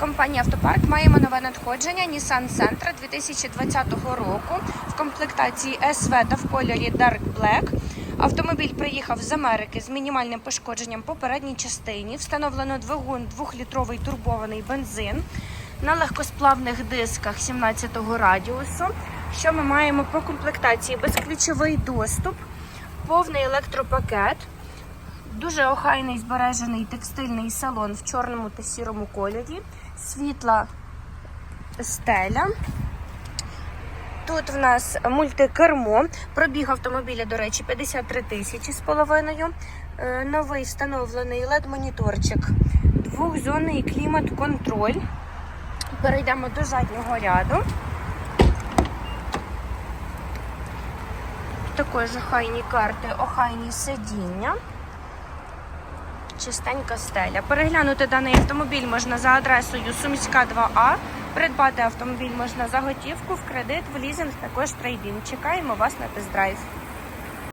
Компанія Автопарк маємо нове надходження Nissan Sentra 2020 року в комплектації SV та в кольорі Dark Black. Автомобіль приїхав з Америки з мінімальним пошкодженням по передній частині. Встановлено двигун 2-літровий турбований бензин на легкосплавних дисках 17-го радіусу. Що ми маємо по комплектації? Безключовий доступ, повний електропакет. Дуже охайний збережений текстильний салон в чорному та сірому кольорі, світла стеля. Тут в нас мультикермо. Пробіг автомобіля, до речі, 53 тисячі з половиною. Е, Новий встановлений LED-моніторчик, двохзонний клімат-контроль. Перейдемо до заднього ряду. Також охайні карти, охайні сидіння чистенька стеля. Переглянути даний автомобіль можна за адресою Сумська 2А. Придбати автомобіль можна за готівку, в кредит, в лізинг, також трейдинг. Чекаємо вас на тест-драйв.